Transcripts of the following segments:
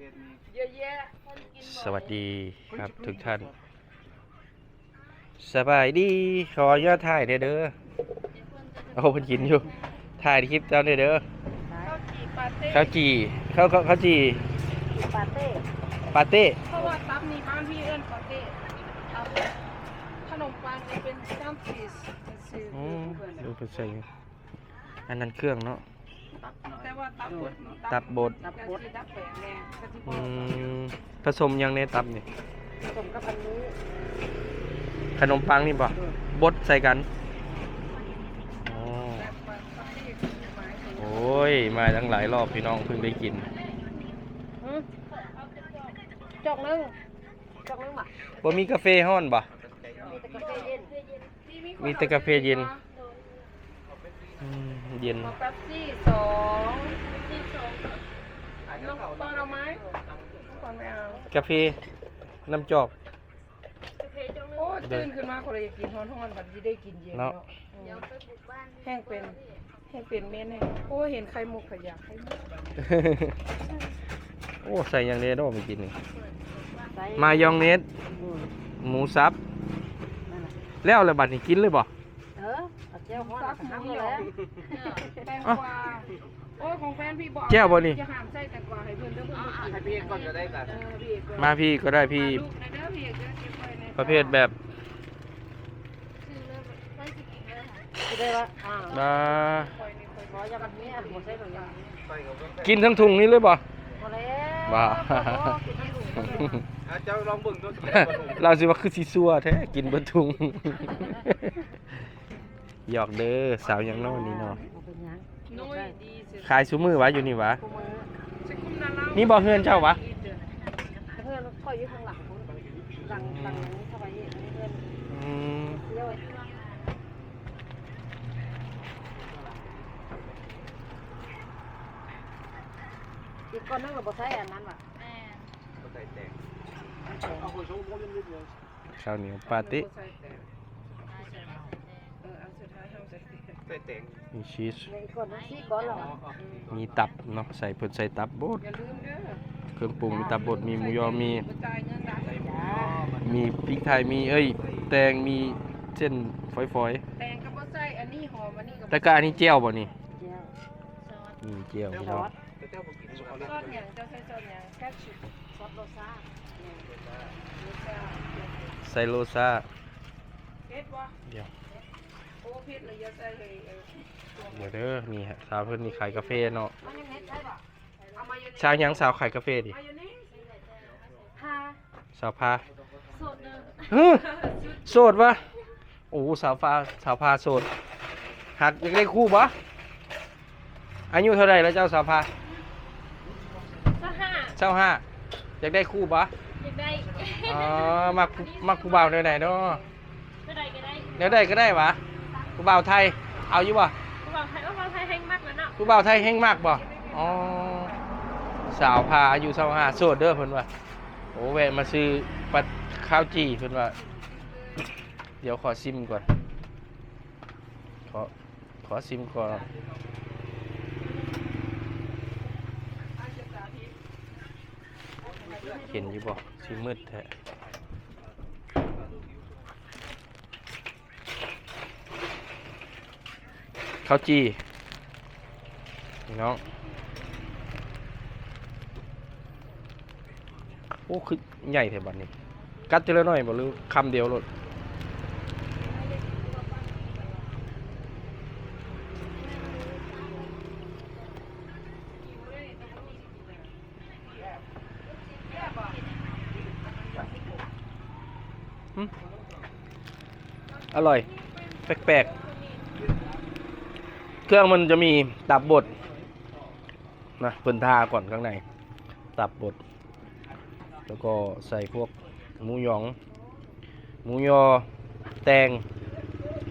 เยอะแยะสวัสดีครับทุกท่าน สบายดีขออนุญาตถ่ายเด้อเด้อเอาเพิ่นกินอยู่ ถ่ายคลิปเจ้าเด้อเด้อข้าวจีปาเต้ข้าวจี่ข้าวข้าวข้าวจี่ปาเต้ปาเต้เพราะว่าตับนี่บ้านพี่เอิ้นปาเต้ตับขนมปังนี่เป็นซัมชีสซื้ออืมดูไปใส่อันนั้นเครื่องเนาะ แต่ว่าตับบดตับบดตับบดตับแปลงแน่ก็สิบอือกมผสมยังในตับนี่ผสมกับอันนี้ขนมปังนี่ป่ะบดใส่กันอ๋อแบบปาเต้หมายถึงโอ้ย มาทั้งหลายรอบพี่น้องเพิ่งได้กินหืมจอกนึงจอกนึงมาบ่มีกาแฟฮ้อนบ่มีแต่กาแฟเย็นมีแต่กาแฟเย็นอืม เย็นเอาแป๊บซี่สองน้องปอนเอาไหมปอนไม่เอากาแฟน้ำจอก โอ้ตื่นขึ้นมาคนเลยอยากกินฮ้อนๆบัดนี้ได้กินเย็นเนาะเนาะอืมแห้งเป็นแห้งเป็นเม่นแห้งโอ้เห็นไข่มุกขยะไข่มุกโอ้ใส่อย่างเดียวไปกินนี่ใส่มายองเนสอืมหมูสับนั่นน่ะแล้วเลยบัดนี้กินเลยบ่เออเอา แก้วฮ้อนซัเอาบไปหมูทำหยแล้อวงแตงกวาโอ้ยของแฟนพี่บอกแก้วบ่นี่ จะห้ามใส่แตงกวาให้เพื่อนเด้อเพื่อนให้พี่ก่อนก็ได้กันเออพี่เอกก่อนมาพี่ก็ได้พี่ลูกในเด้อพี่เอกเด้อเก็บไว้ในประเภทแบบจะได้ว่าอ่ามาคอยในคอยขออย่ามันนี้อะบ่ใส่หน่อยอย่างกินทั้งถุงนี้เลยบ่ พอแล้วว้าพอแล้วกินให้ถูกต้องเลยเจ้าลองเบิ่งดูเราสิว่าคือสิซัวแท้กินเบิดถุง หยอกเด้อสาวยังน้อยนี่เนาะบ่เป็นหยังน้อยดีเสร็จขายซุมือวะอยู่นี่วะ กูมือจะคุ้มนารานี่บ่เฮือนเจ้าวะ เพื่อนค่อยอยู่ข้างหลังผมหลังหลังนี้เข้าไปนี่อันนี้เพื่อนอืมเลี้ยวอีกคนนึงเราบ่ใช้อันนั้นว่ะข้าวเหนียวปาติเอออันสุดท้ายเอาใส่เต็ม ใส่แตงมีชีสในอีกคนซี่ก่อนแล้วมีตับเนาะใส่เพิ่นใส่ตับบดเครื่องปรุงมีตับบดมีหมูยอมี มีพริกไทยมีเอ้ย แตงมีเส้นฝอยแตงกับบ่ใส่อันนี้หอมอันนี้กับๆ แล้วก็อันนี้เจียวบ่นี่นี่เจียวพี่น้องสเจ้าบ่กินาเลยซอสหยังเจ้าใส่ซอสหยังแคชชิซอสโรซ่าลูกจ้าใส่โลซาเผ็ดบ่เดี๋ยว โอ้เผ็ดเลยอย่าใส่เลยเออเดี๋ยวเด้อนี่ฮะสาวเพิ่นนี่ขายกาแฟเนาะมันยังเฮ็ดใช่ป่ะเอามายองเนสสาวหยังสาวขายกาแฟดิมายองเนสฮาสาวพาสดเด้อฮึโสดวะโอ้สาวพาสาวพาโสดหักยังได้คู่บ่อายุเท่าไหร่แล้วเจ้าสาวพาสห้าเจ้าห้าอยากได้คู่บ่อยากได้อ๋อมักผู้มักผู้บ่าวแนวไหนเนาะเท่าใดก็ได้แนวใดก็ได้วะ ผู้บ่าวไทย เอาอยู่บ่ผู้บ่าวไทยก็บ่าวไทยแห้งมากแล้วเนาะผู้บ่าวไทยแห้งมากบ่อ๋อสาวพาอายุสาวห้าโสดเด้อเพิ่นว่าโอ้แวะมาซื้อปัดข้าวจี่เพิ่นว่า เดี๋ยวขอซิมก่อน ขอขอซิมก่อนเห็นอยู่บ่สิมืดแท้ ข้าวจีนี่น้องโอ้คือใหญ่แท้บัดนี้ กัดทีละหน่อยบ่หรือคำเดียวโลดอร่อย แปลกๆ เครื่องมันจะมีตับบดนะเพิ่นทาก่อนข้างใน ตับบด แล้วก็ใส่พวกหมูหยอง หมูยอ แตง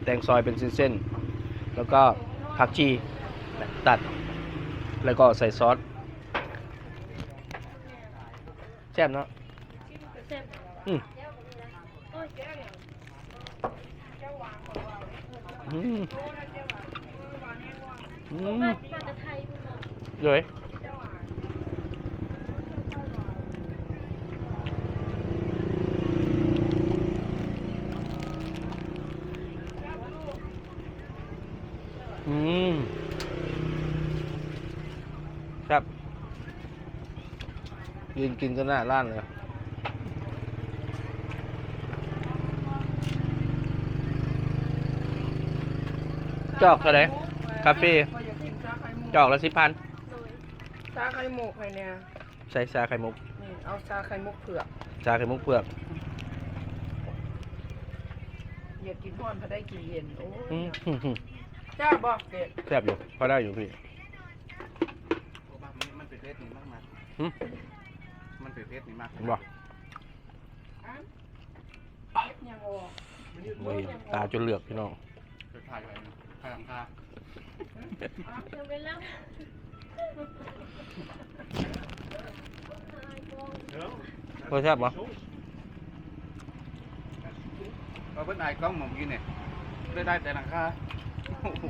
แตงซอยเป็นเส้นๆ แล้วก็ผักชี ตัด แล้วก็ใส่ซอสแซ่บเนาะอืมอืม เลยอืมครับยืนกินก็หน้าร้านเลยจอกอะไร คาเฟ่ข้อยอยากกินชาไข่มุกจอกละสิบพันโดยชาไข่มุกให้เนี่ยใส่ชาไข่มุก นี่เอาชาไข่มุกเผือกชาไข่มุกเปลือก อยากกินฮ้อนพอได้กินเย็นโอ้อืยมจ้าบอกเด็ดแซ่บอยู่พอได้อยู่พี่ มันเป็นเพชรนี่มากมากหึ มันเป็นเพชรนี่มากเห็นบ่อันเฮ็ดยังออกบ่เห็นตาจนเหลือกพี่น้องเป็นถ่ายอะไรนะ ถ่ายหลังคาเดี๋ยวไปแล้วบ่แซ่บบ่เราเป็นไอ้กล้องหมอมกินเนี่ยได้ได้แต่หลังคาโอ้โห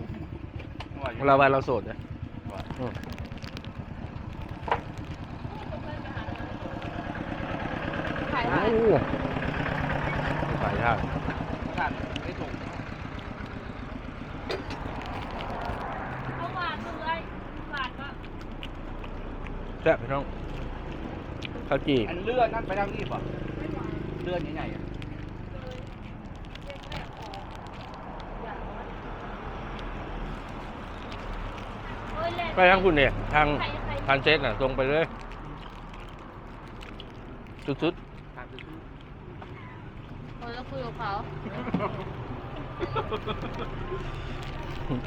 ว่าอยู่เราไปเราโสดเนี่ยอืมถ่ายโอ้ถ่ายขายยาก ขาดไอ้ถุง เอาหวานเลยหวานก็ แซ่บพี่น้องข้าวจี่อันเลื่อนนั่นไปทางนี้ป่ะเลื่อนใหญ่ๆอะโอ้ยแหละไปทางคุณเนี่ยทางใครใครทางเจ็ตน่ะตรงไปเลยสุดขาดซื้อเราจะคุยกับเขา ๆอืม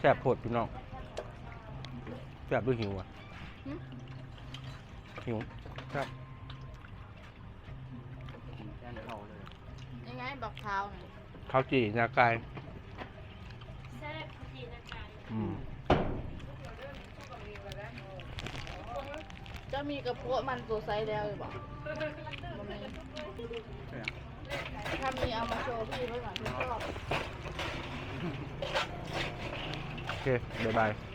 แซ่บโพดพี่น้องแซ่บด้วยหิวอะหิวครับแทนเข้าเลยยังไงบอกเท้าหน่อยข้าวจี่นากายแซ่บจีนอากาศอืมเจะมีกระเพาะมันตัวไซส์แล้วหรือเปล่าบ่มีใช่ไหมถ้ามีเอามาโชว์พี่ไว้หน่อยพี่ชอบ ok bye bye